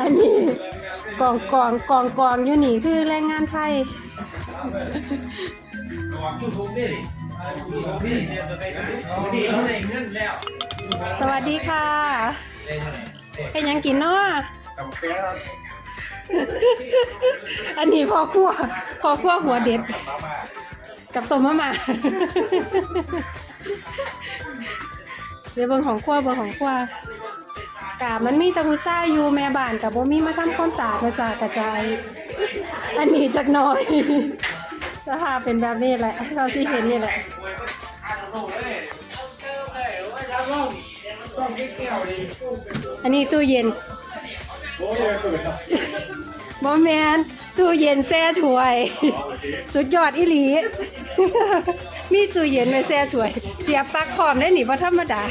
อันนี้กองกองกองกองอยู่นี่คือแรงงานไทยสวัสดีค่ะเป็นหยังกินเนาะกับแก้วอันนี้พ่อครัวพ่อครัวหัวเด็ดมามากับต้มมะม่าเดี๋ยวเบิ่งของครัวเบิ่งของครัว กามันมีตะกุซ่าอยู่แม่บ้านกับบ่มีมาทำความสะอาดมาจากกระจาย อันนี้จักหน่อยสภาพเป็นแบบนี้แหละเราที่เห็นนี่แหละอันนี้ตู้เย็นโอ้ยเปิดครับแมนตู้เย็นแช่ถ้วย สุดยอดอีหลี มีตู้เย็นไว้แช่ถ้วย เสียบปลั๊กพร้อมได้หนิบ่ธรรมดา